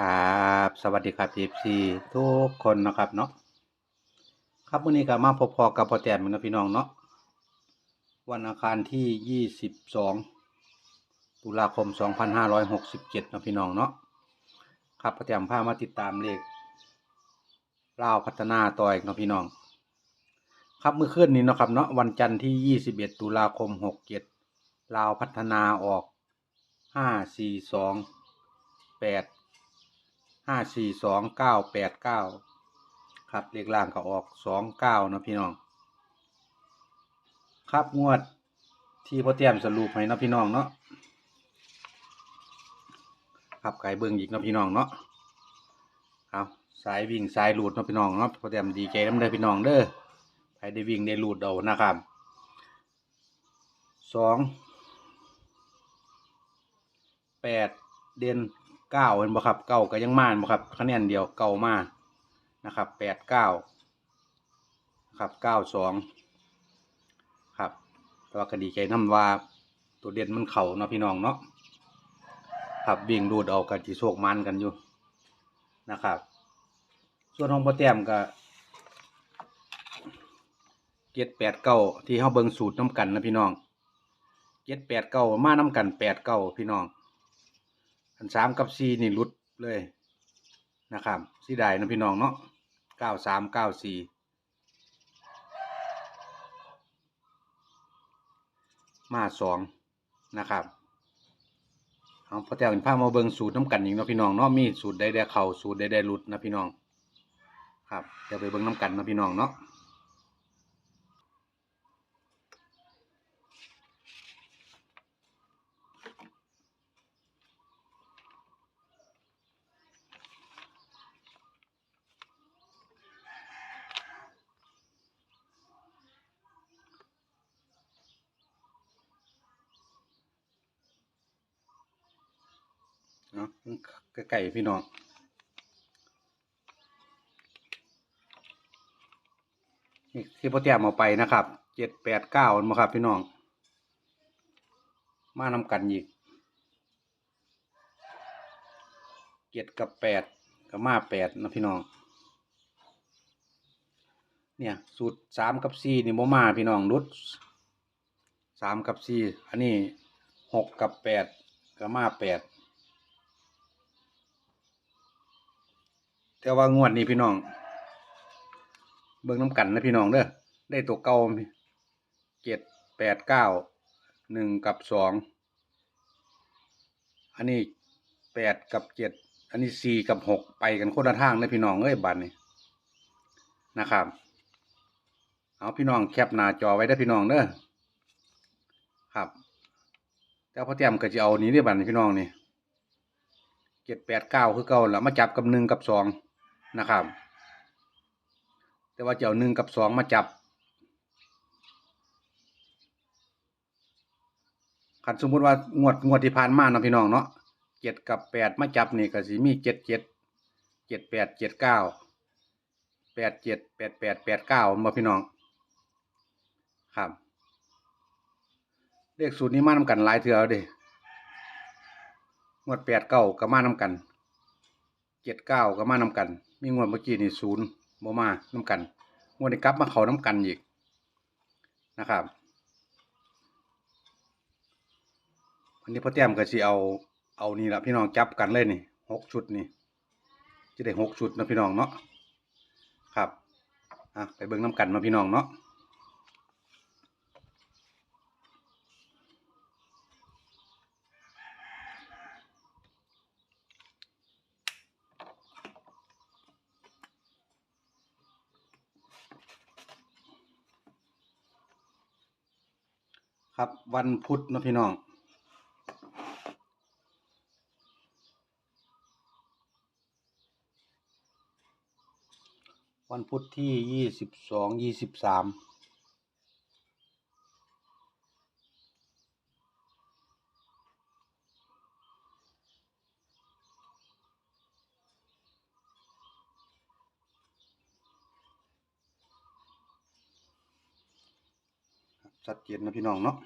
ครับสวัสดีครับทีซีทุกคนนะครับเนาะครับวันนี้ก็มาพบพอกับพอแต้มนะพี่น้องเนาะวันอังคารที่22ตุลาคม2567นห้าร้อยหกสิบเจ็ดนะพี่น้องเนาะครับพอแต้มพามาติดตามเลขลาวพัฒนาต่ออีกนะพี่น้อง ครับเมื่อคืนนี้นะครับเนาะวันจันทร์ที่21ตุลาคม67ลาวพัฒนาออก5 4 2 8 ห้าสี่สองเก้าแปดเก้าครับเลขล่างก็ออกสองเก้านะพี่น้อง ครับงวดที่พ่อเตรียมสรุปให้นะพี่น้องเนาะครับไก่เบิ่งอีกนะพี่น้องเนาะครับสายวิ่งสายหลุดนะพี่น้องเนาะพ่อเตรียมดีใจน้ำเด้พี่น้องเด้อใครได้วิ่งได้หลุดเอานะครับสองแปดเด่น เก้าเห็นบ่ครับเก้าก็ยังมาบ่ครับคะแนนเดียวเก้ามานะครับแปดเก้าครับเก้าสองครับแต่ว่าก็ดีใจน้ำว่าตัวเด่นมันเข่าเนาะพี่น้องเนาะครับวิ่งดูดเอากันที่โชคมันกันอยู่นะครับ ส่วนของพ่อแต้มก็เจ็ดแปดเก้าที่เขาเบิงสูตรน้ำกันนะพี่น้องเจ็ดแปดเก้ามาน้ำกันแปดเก้าพี่น้อง อันสามกับสี่นี่หลุดเลยนะครับสีได้นะพี่น้องเนาะเก้าสามเก้าสี่มาสองนะครับเอาพอแต่งผ้ามาเบิงสูตรน้ำกันอีกเนาะพี่น้องเนาะมีสูตรใดๆเข่าสูตรใดๆหลุดนะพี่น้อง ครับเดี๋ยวไปเบิงน้ำกันนะพี่น้องเนาะ เนาะใกล้ๆพี่น้องนี่ที่พ่อเตรียมเอาไปนะครับเจ็ดแปดเก้ามาครับพี่น้อง มานำกันอีกเจ็ดกับแปดกับมาแปดนะพี่น้อง เนี่ยสูตรสามกับสี่นี่โมมาพี่น้องรุดสามกับสี่อันนี้หกกับแปดกับมาแปด แต่ว่างวดนี้พี่น้อง เบิ่งน้ำกันนะพี่น้องเด้อได้ตัวเก่าเจ็ดแปดเก้าหนึ่งกับสองอันนี้แปดกับเจ็ดอันนี้สี่กับหกไปกันคนละทางนะพี่น้องเอ้ยบัตรนี่นะครับเอาพี่น้องแคปหน้าจอไว้ได้พี่น้องเด้อครับแต่พอเตรียมก็จะเอานี้ได้บัตรนี่พี่น้องนี่เจ็ดแปดเก้าคือเก่าแล้วมาจับกับหนึ่งกับสอง นะครับ แต่ว่าเจะเอาหนึ่งกับสองมาจับคันสมมุติว่างวดงวดที่ผ่านมานะพี่น้องเนาะเจ็ดกับแปดมาจับนี่ก็สิมีเจ็ดเจ็ดเจ็ดแปดเจ็ดเก้าแปดเจ็ดแปดแปดแปดเก้ามาพี่น้อง ครับเลขสูตรนี้มานำกันหลายเถื่อเอาเดิงวดแปดเก้าก็มานำกัน เจ็ดเก้าก็มานำกัน มีงวดเมื่อกี้นี่ศูนย์บ่มาน้ำกัน งวดนี้กลับมาเขาน้ำกันอีกนะครับอันนี้พ่อแต้มก็สิเอาเอานี่ละพี่น้องจับกันเลยนี่หกชุดนี่จะได้หกชุดนะพี่น้องเนาะครับอะไปเบิ่งน้ำกันเนาพี่น้องเนาะครับ วันพุธนะพี่น้อง วันพุธที่ยี่สิบสองยี่สิบสามชัดเจนนะพี่น้องเนาะ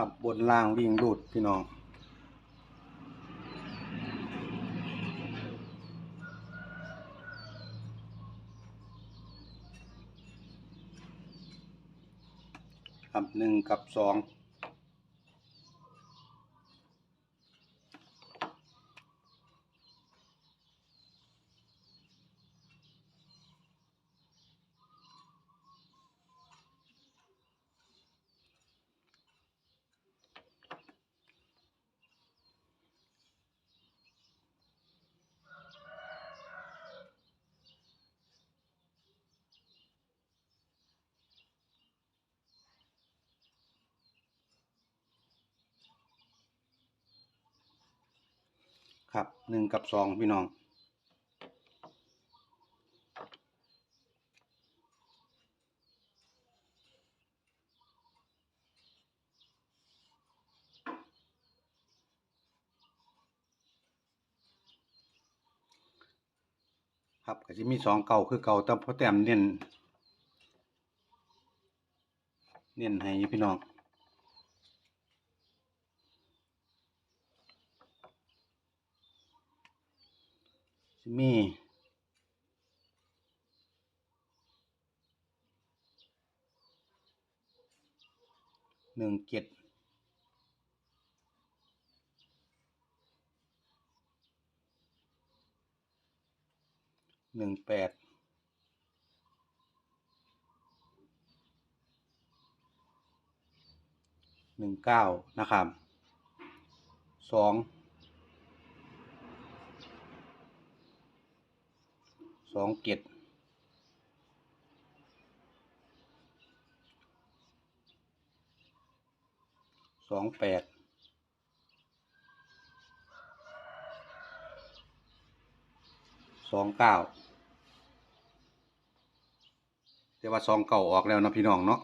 ครับบนล่างวิ่งรูดพี่น้องครับหนึ่งกับสอง ครับหนึ่งกับสองพี่น้อง ครับก็จะมีสองเก่าคือเก่าแต่พอแต้มเน้นเน้นให้พี่น้อง สิมีหนึ่งเจ็ดหนึ่งแปดหนึ่งเก้านะครับสอง สองเจ็ดสองแปดสองเก้าแต่ว่าสองเก่าออกแล้วนะพี่น้องเนาะ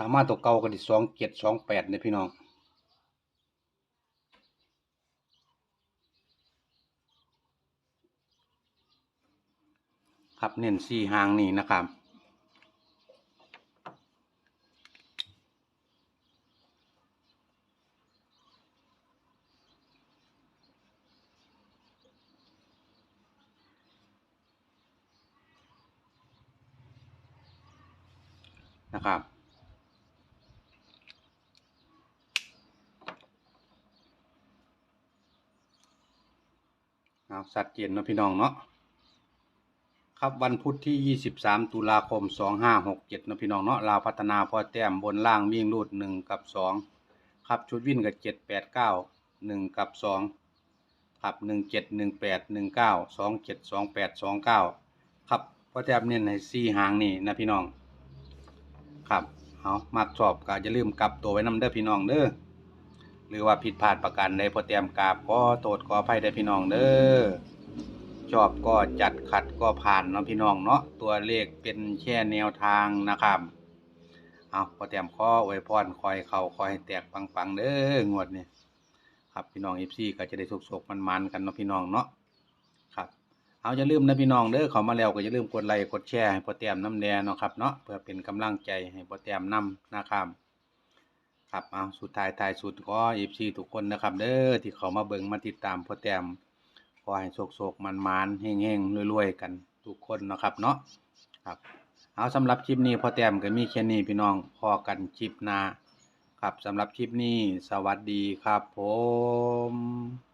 ถามมาตัวเก่าก็ดิสองเจ็ดสองแปดเนี่ยพี่น้องครับเน้นสี่หางนี่นะครับ นะครับ เอาสัดเจนเนาะพี่น้องเนาะครับวันพุธที่ 23 ตุลาคม 2567เนะพี่น้องเนาะลาวพัฒนาพอแต้มบนล่างวิ่งรูด 1 กับ 2 ครับชุดวิ่นกับ 7 8 9 1 กับ 2 ครับ 1 7 1 8 1 9 2 7 2 8 2 9 ครับพอแต้มเน้นให้4หางนี่นะพี่น้อง ครับเอามักชอบก็อย่าลืมกลับตัวไว้นำเด้อพี่น้องเด้อ หรือว่าผิดพลาดประการใดพอเตรียมกราบก็โทษขออภัยได้พี่น้องเด้อชอบก็จัดขัดก็ผ่านเนาะพี่น้องเนาะตัวเลขเป็นแค่แนวทางนะครับเอาพอเตรียมข้อไว้พรคอยเข่าคอยแตกปังๆเด้องวดนี้ครับพี่น้องเอฟซีก็จะได้สุกๆมันๆกันเนาะพี่น้องเนาะครับเอาอย่าลืมนะพี่น้องเด้อเขามาแล้วก็อย่าลืมกดไลค์กดแชร์ให้พอเตรียมน้ำแดงเนาะครับเนาะเพื่อเป็นกำลังใจให้พอเตรียมนำนะครับ ครับเอาสุดท้ายท้ายสุดก็เอฟซีทุกคนนะครับ เด้อที่เขามาเบิ่งมาติดตามพ่อแต้มขอให้โชคโชคมันมันเฮงเฮงรวยๆกันทุกคนนะครับเนาะครับ เอาสำหรับคลิปนี้พ่อแต้มก็มีแค่นี้พี่น้องพอกันคลิปหน้าครับสำหรับคลิปนี้สวัสดีครับผม